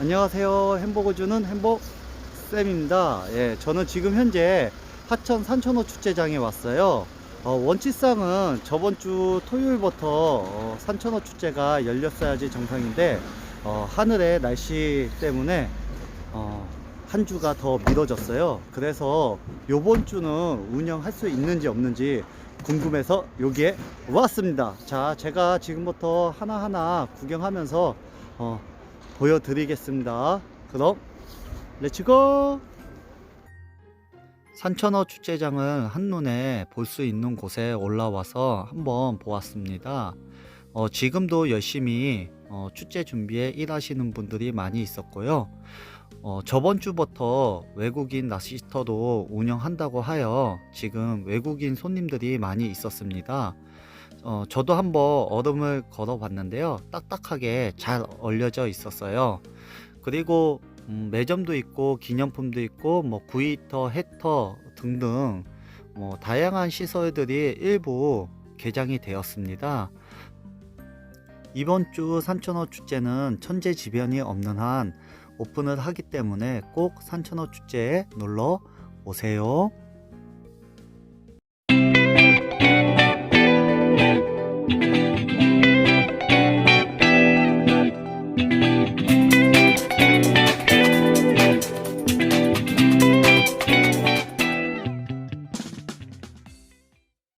안녕하세요. 햄버거 주는 햄버 쌤입니다. 예, 저는 지금 현재 하천 산천어 축제장에 왔어요. 어, 원치상은 저번 주 토요일부터 어, 산천어 축제가 열렸어야지 정상인데 어, 하늘의 날씨 때문에 어, 한 주가 더 미뤄졌어요. 그래서 요번 주는 운영할 수 있는지 없는지 궁금해서 여기에 왔습니다. 자, 제가 지금부터 하나하나 구경하면서 어, 보여드리겠습니다. 그럼 렛츠고! 산천어 축제장을 한눈에 볼 수 있는 곳에 올라와서 한번 보았습니다. 어, 지금도 열심히 어, 축제 준비에 일하시는 분들이 많이 있었고요. 어, 저번 주부터 외국인 낚시터도 운영한다고 하여 지금 외국인 손님들이 많이 있었습니다. 어, 저도 한번 얼음을 걸어 봤는데요. 딱딱하게 잘 얼려져 있었어요. 그리고 음, 매점도 있고 기념품도 있고 뭐 구이터, 해터 등등 뭐 다양한 시설들이 일부 개장이 되었습니다. 이번 주 산천어 축제는 천재지변이 없는 한 오픈을 하기 때문에 꼭 산천어 축제에 놀러 오세요.